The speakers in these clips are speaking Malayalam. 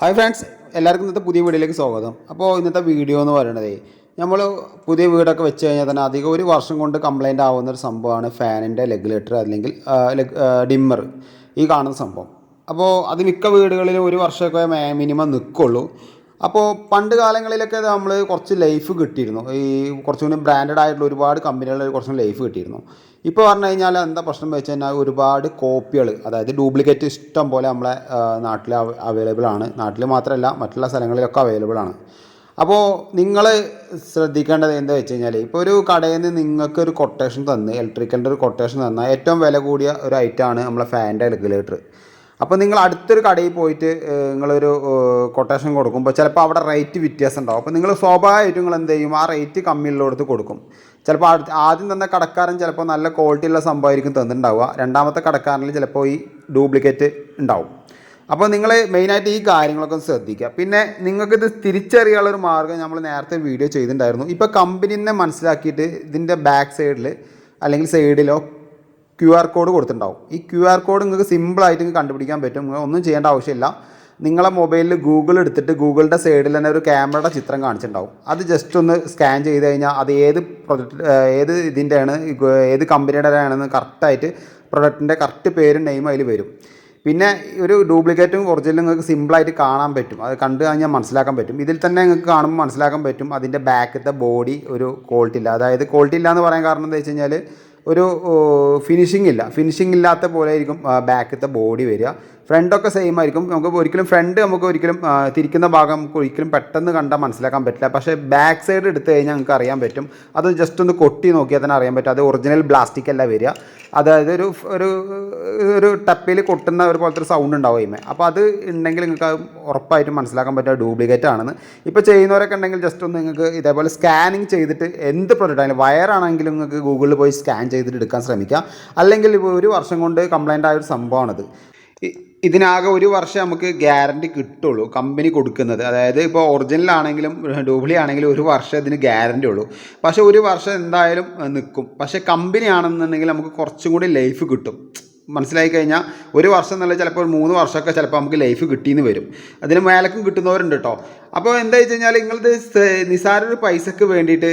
ഹായ് ഫ്രണ്ട്സ് എല്ലാവർക്കും ഇന്നത്തെ പുതിയ വീഡിയോയിലേക്ക് സ്വാഗതം. അപ്പോൾ ഇന്നത്തെ വീഡിയോ എന്ന് പറയണത് നമ്മൾ പുതിയ വീടൊക്കെ വെച്ച് കഴിഞ്ഞാൽ തന്നെ അധികം ഒരു വർഷം കൊണ്ട് കംപ്ലൈന്റ് ആവുന്ന ഒരു സംഭവമാണ് ഫാനിന്റെ ലെഗുലേറ്റർ അല്ലെങ്കിൽ ഡിമ്മർ ഈ കാണുന്ന സംഭവം. അപ്പോൾ അത് മിക്ക വീടുകളിലും ഒരു വർഷമൊക്കെ മിനിമം നിൽക്കുള്ളൂ അപ്പോൾ പണ്ട് കാലങ്ങളിലൊക്കെ നമ്മൾ കുറച്ച് ലൈഫ് കിട്ടിയിരുന്നു. ഈ കുറച്ചും കൂടി ബ്രാൻഡഡ് ആയിട്ടുള്ള ഒരുപാട് കമ്പനികളിൽ കുറച്ചും ലൈഫ് കിട്ടിയിരുന്നു. ഇപ്പോൾ പറഞ്ഞു കഴിഞ്ഞാൽ എന്താ പ്രശ്നം വെച്ച് കഴിഞ്ഞാൽ ഒരുപാട് കോപ്പികൾ അതായത് ഡ്യൂപ്ലിക്കേറ്റ് ഇഷ്ടം പോലെ നമ്മളെ നാട്ടിൽ അവൈലബിൾ ആണ്. നാട്ടിൽ മാത്രമല്ല മറ്റുള്ള സ്ഥലങ്ങളിലൊക്കെ അവൈലബിൾ ആണ്. അപ്പോൾ നിങ്ങൾ ശ്രദ്ധിക്കേണ്ടത് എന്താ വെച്ച് കഴിഞ്ഞാൽ ഇപ്പോൾ ഒരു കടയിൽ നിന്ന് നിങ്ങൾക്ക് ഒരു കൊട്ടേഷൻ തന്ന് ഇലക്ട്രിക്കലിന്റെ ഒരു കൊട്ടേഷൻ തന്നാൽ ഏറ്റവും വില കൂടിയ ഒരു ഐറ്റമാണ് നമ്മളെ ഫാനിന്റെ റെഗുലേറ്റർ അപ്പോൾ നിങ്ങൾ അടുത്തൊരു കടയിൽ പോയിട്ട് നിങ്ങളൊരു കൊട്ടേഷൻ കൊടുക്കുമ്പോൾ ചിലപ്പോൾ അവിടെ റേറ്റ് വ്യത്യാസം ഉണ്ടാവും അപ്പോൾ നിങ്ങൾ സ്വാഭാവികമായിട്ടും നിങ്ങൾ എന്ത് ചെയ്യും? ആ റേറ്റ് കമ്മിയുള്ളടത്ത് കൊടുക്കും. ചിലപ്പോൾ ആദ്യം തന്നെ കടക്കാരൻ ചിലപ്പോൾ നല്ല ക്വാളിറ്റി ഉള്ള സംഭവമായിരിക്കും തന്നിട്ടുണ്ടാവുക. രണ്ടാമത്തെ കടക്കാരനിൽ ചിലപ്പോൾ ഈ ഡ്യൂപ്ലിക്കേറ്റ് ഉണ്ടാവും. അപ്പോൾ നിങ്ങൾ മെയിനായിട്ട് ഈ കാര്യങ്ങളൊക്കെ ശ്രദ്ധിക്കുക. പിന്നെ നിങ്ങൾക്കിത് തിരിച്ചറിയാനുള്ള ഒരു മാർഗം നമ്മൾ നേരത്തെ വീഡിയോ ചെയ്തിട്ടുണ്ടായിരുന്നു. ഇപ്പോൾ കമ്പനിനെ മനസ്സിലാക്കിയിട്ട് ഇതിന്റെ ബാക്ക് സൈഡിൽ അല്ലെങ്കിൽ സൈഡിലോ ക്യു ആർ കോഡ് കൊടുത്തിട്ടുണ്ടാവും. ഈ ക്യു ആർ കോഡ് നിങ്ങൾക്ക് സിമ്പിളായിട്ട് നിങ്ങൾക്ക് കണ്ടുപിടിക്കാൻ പറ്റും. നിങ്ങൾ ഒന്നും ചെയ്യേണ്ട ആവശ്യമില്ല. നിങ്ങളെ മൊബൈലിൽ ഗൂഗിൾ എടുത്തിട്ട് ഗൂഗിളിന്റെ സൈഡിൽ തന്നെ ഒരു ക്യാമറയുടെ ചിത്രം കാണിച്ചിട്ടുണ്ടാവും. അത് ജസ്റ്റ് ഒന്ന് സ്കാൻ ചെയ്ത് കഴിഞ്ഞാൽ അത് ഏത് പ്രൊഡക്റ്റ് ഏത് ഇതിന്റെയാണ് ഏത് കമ്പനിയുടെ ആണെന്ന് കറക്റ്റായിട്ട് പ്രൊഡക്റ്റിന്റെ കറക്റ്റ് പേരും നെയിം അതിൽ വരും. പിന്നെ ഒരു ഡ്യൂപ്ലിക്കേറ്റും ഒറിജിനലും നിങ്ങൾക്ക് സിമ്പിളായിട്ട് കാണാൻ പറ്റും. അത് കണ്ടു കഴിഞ്ഞാൽ മനസ്സിലാക്കാൻ പറ്റും. ഇതിൽ തന്നെ നിങ്ങൾക്ക് കാണുമ്പോൾ മനസ്സിലാക്കാൻ പറ്റും. അതിന്റെ ബാക്കത്തെ ബോഡി ഒരു ക്വാളിറ്റി ഇല്ല. അതായത് ക്വാളിറ്റി ഇല്ല എന്ന് പറയാൻ കാരണം എന്താ വെച്ച് കഴിഞ്ഞാൽ ഒരു ഫിനിഷിംഗ് ഇല്ല. ഫിനിഷിംഗ് ഇല്ലാത്ത പോലെ ആയിരിക്കും ബാക്കത്തെ ബോഡി വരിക. ഫ്രണ്ടൊക്കെ സെയിം ആയിരിക്കും. നമുക്ക് ഒരിക്കലും ഫ്രണ്ട് നമുക്ക് ഒരിക്കലും തിരിക്കുന്ന ഭാഗം നമുക്ക് ഒരിക്കലും പെട്ടെന്ന് കണ്ടാൽ മനസ്സിലാക്കാൻ പറ്റില്ല. പക്ഷേ ബാക്ക് സൈഡ് എടുത്തു കഴിഞ്ഞാൽ നമുക്ക് അറിയാൻ പറ്റും. അത് ജസ്റ്റ് ഒന്ന് കൊട്ടി നോക്കിയാൽ തന്നെ അറിയാൻ പറ്റും. അത് ഒറിജിനൽ പ്ലാസ്റ്റിക് അല്ല വരിക. അതായത് ഒരു ഒരു ഒരു ടപ്പിൽ കൊട്ടുന്ന ഒരു പോലത്തെ ഒരു സൗണ്ട് ഉണ്ടാവും അതിമേ അപ്പോൾ അത് ഉണ്ടെങ്കിൽ നിങ്ങൾക്ക് അത് ഉറപ്പായിട്ടും മനസ്സിലാക്കാൻ പറ്റുക ഡ്യൂപ്ലിക്കേറ്റ് ആണെന്ന്. ഇപ്പോൾ ചെയ്യുന്നവരൊക്കെ ഉണ്ടെങ്കിൽ ജസ്റ്റ് ഒന്ന് നിങ്ങൾക്ക് ഇതേപോലെ സ്കാനിങ് ചെയ്തിട്ട് എന്ത് പ്രൊഡക്റ്റ് ആയാലും വയറാണെങ്കിലും നിങ്ങൾക്ക് ഗൂഗിളിൽ പോയി സ്കാൻ ചെയ്തിട്ട് എടുക്കാൻ ശ്രമിക്കാം. അല്ലെങ്കിൽ ഒരു വർഷം കൊണ്ട് കംപ്ലൈന്റ് ആയ ഒരു സംഭവമാണത്. ഇതിനാകെ ഒരു വർഷം നമുക്ക് ഗ്യാരണ്ടി കിട്ടുള്ളൂ കമ്പനി കൊടുക്കുന്നത്. അതായത് ഇപ്പോൾ ഒറിജിനൽ ആണെങ്കിലും ഡൂബ്ലി ആണെങ്കിലും ഒരു വർഷം ഇതിന് ഗ്യാരണ്ടി ഉള്ളൂ. പക്ഷേ ഒരു വർഷം എന്തായാലും നിൽക്കും. പക്ഷേ കമ്പനി ആണെന്നുണ്ടെങ്കിൽ നമുക്ക് കുറച്ചും കൂടി ലൈഫ് കിട്ടും. മനസ്സിലായി കഴിഞ്ഞാൽ ഒരു വർഷം എന്നല്ല ചിലപ്പോൾ ഒരു മൂന്ന് വർഷമൊക്കെ ചിലപ്പോൾ നമുക്ക് ലൈഫ് കിട്ടിയെന്ന് വരും. അതിന് മേലക്കും കിട്ടുന്നവരുണ്ട് കേട്ടോ. അപ്പോൾ എന്താ വെച്ച് കഴിഞ്ഞാൽ നിങ്ങളിത് നിസാര ഒരു പൈസക്ക് വേണ്ടിയിട്ട്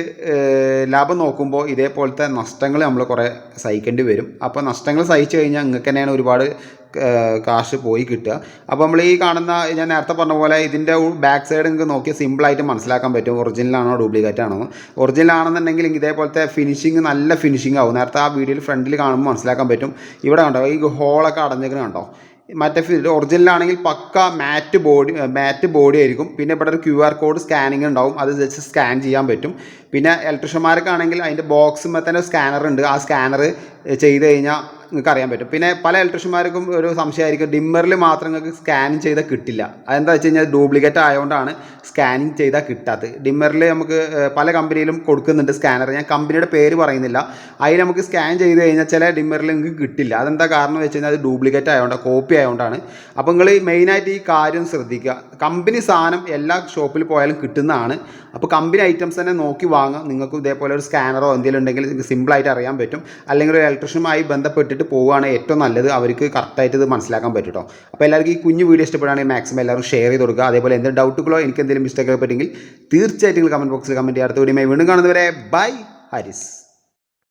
ലാഭം നോക്കുമ്പോൾ ഇതേപോലത്തെ നഷ്ടങ്ങൾ നമ്മൾ കുറേ സഹിക്കേണ്ടി വരും. അപ്പോൾ നഷ്ടങ്ങൾ സഹിച്ചു കഴിഞ്ഞാൽ നിങ്ങൾക്ക് തന്നെയാണ് ഒരുപാട് കാശ് പോയി കിട്ടുക. അപ്പോൾ നമ്മൾ ഈ കാണുന്ന ഞാൻ നേരത്തെ പറഞ്ഞ പോലെ ഇതിന്റെ ബാക്ക് സൈഡ് നിങ്ങൾക്ക് നോക്കിയാൽ സിമ്പിളായിട്ട് മനസ്സിലാക്കാൻ പറ്റും. ഒറിജിനലാണോ ഡ്യൂപ്ലിക്കേറ്റ് ആണോ. ഒറിജിനൽ ആണെന്നുണ്ടെങ്കിൽ ഇതേപോലത്തെ ഫിനിഷിങ് നല്ല ഫിനിഷിംഗ് ആവും. നേരത്തെ ആ വീഡിയോയിൽ ഫ്രണ്ടിൽ കാണുമ്പോൾ മനസ്സിലാക്കാൻ പറ്റും. ഇവിടെ കണ്ടോ ഈ ഹോളൊക്കെ അടഞ്ഞേക്കണ കണ്ടോ? മറ്റേ ഒറിജിനൽ ആണെങ്കിൽ പക്ക മാറ്റ് ബോഡി മാറ്റ് ബോഡി ആയിരിക്കും. പിന്നെ ഇവിടെ ഒരു ക്യു ആർ കോഡ് സ്കാനിങ് ഉണ്ടാവും. അത് ജസ്റ്റ് സ്കാൻ ചെയ്യാൻ പറ്റും. പിന്നെ ഇലക്ട്രീഷ്യന്മാർക്കാണെങ്കിൽ അതിന്റെ ബോക്സുമ്പോൾ തന്നെ സ്കാനർ ഉണ്ട്. ആ സ്കാനർ ചെയ്ത് കഴിഞ്ഞാൽ നിങ്ങൾക്ക് അറിയാൻ പറ്റും. പിന്നെ പല ഇലക്ട്രീഷ്യന്മാർക്കും ഒരു സംശയമായിരിക്കും. ഡിമ്മറിൽ മാത്രം നിങ്ങൾക്ക് സ്കാനിങ് ചെയ്താൽ കിട്ടില്ല. അതെന്താ വെച്ച് കഴിഞ്ഞാൽ ഡ്യൂപ്ലിക്കേറ്റ് ആയതുകൊണ്ടാണ് സ്കാനിങ് ചെയ്താൽ കിട്ടാത്തത്. ഡിമ്മറിൽ നമുക്ക് പല കമ്പനിയിലും കൊടുക്കുന്നുണ്ട് സ്കാനർ ഞാൻ കമ്പനിയുടെ പേര് പറയുന്നില്ല. അതിൽ നമുക്ക് സ്കാൻ ചെയ്ത് കഴിഞ്ഞാൽ ചില ഡിമ്മറിൽ നിങ്ങൾക്ക് കിട്ടില്ല. അതെന്താ കാരണം വെച്ച് കഴിഞ്ഞാൽ അത് ഡ്യൂപ്ലിക്കേറ്റ് ആയതുകൊണ്ടാണ് കോപ്പി ആയതുകൊണ്ടാണ് അപ്പോൾ നിങ്ങൾ മെയിനായിട്ട് ഈ കാര്യം ശ്രദ്ധിക്കുക. കമ്പനി സാധനം എല്ലാ ഷോപ്പിൽ പോയാലും കിട്ടുന്നതാണ്. അപ്പോൾ കമ്പനി ഐറ്റംസ് തന്നെ നോക്കി വാങ്ങുക. നിങ്ങൾക്ക് ഇതേപോലെ ഒരു സ്കാനറോ എന്തെങ്കിലും ഉണ്ടെങ്കിൽ നിങ്ങൾക്ക് സിമ്പിളായിട്ട് അറിയാൻ പറ്റും. അല്ലെങ്കിൽ ഒരു ഇലക്ട്രീഷ്യനുമായി ബന്ധപ്പെട്ടിട്ട് പോവുകയാണ് ഏറ്റവും നല്ലത്. അവർക്ക് കറക്റ്റായിട്ട് ഇത് മനസ്സിലാക്കാൻ പറ്റും കേട്ടോ അപ്പോൾ എല്ലാവർക്കും ഈ കുഞ്ഞു വീഡിയോ ഇഷ്ടപ്പെടുകയാണെങ്കിൽ മാക്സിമം എല്ലാവരും ഷെയർ ചെയ്ത് കൊടുക്കുക. അതേപോലെ എന്തെങ്കിലും ഡൗട്ടുകളോ എനിക്ക് എന്തെങ്കിലും മിസ്റ്റേക്കുകൾ പറ്റുമെങ്കിൽ തീർച്ചയായിട്ടും കമന്റ് ബോക്സിൽ കമന്റ് ചെയ്യുക. അടുത്ത വീഡിയോ വീണ്ടും കാണുന്നവരെ ബൈ ഹരിസ്